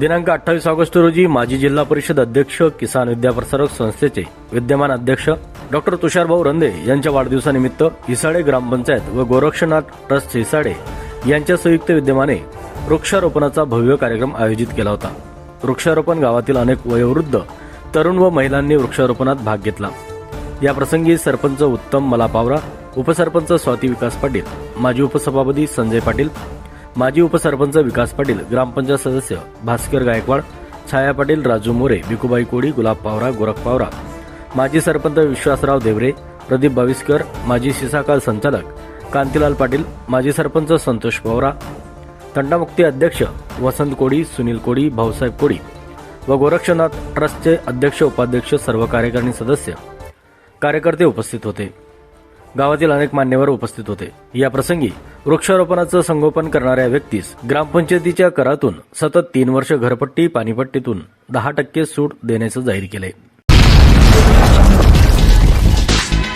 दिनांक अठ्ठावीस ऑगस्ट रोजी माजी जिल्हा परिषद अध्यक्ष किसान विद्याप्रसारक संस्थेचे विद्यमान अध्यक्ष डॉक्टर तुषारभाऊ रंदे यांच्या वाढदिवसानिमित्त हिसाडे ग्रामपंचायत व गोरक्षनाथ ट्रस्ट हिसाडे यांच्या संयुक्त विद्यमाने वृक्षारोपणाचा भव्य कार्यक्रम आयोजित केला होता. वृक्षारोपण गावातील अनेक वयोवृद्ध तरुण व महिलांनी वृक्षारोपणात भाग घेतला. या प्रसंगी सरपंच उत्तम मलापावरा उपसरपंच स्वाती विकास पाटील माजी उपसभापती संजय पाटील माजी उपसरपंच विकास पाटील ग्रामपंचायत सदस्य भास्कर गायकवाड छाया पाटील राजू मोरे भिकुबाई कोडी गुलाब पावरा गोरख पावरा. माजी सरपंच विश्वासराव देवरे प्रदीप बाविस्कर माजी शिसाकाल संचालक कांतीलाल पाटील माजी सरपंच संतोष पावरा तंटामुक्ती अध्यक्ष वसंत कोडी सुनील कोडी भाऊसाहेब कोडी व गोरक्षनाथ ट्रस्टचे अध्यक्ष उपाध्यक्ष सर्व कार्यकारिणी सदस्य कार्यकर्ते उपस्थित होते. गावातील अनेक मान्यवर उपस्थित होते. या प्रसंगी वृक्षारोपणाचं संगोपन करणाऱ्या व्यक्तीस ग्रामपंचायतीच्या करातून सतत तीन वर्ष घरपट्टी पाणीपट्टीतून दहा टक्के सूट देण्याचं जाहीर केले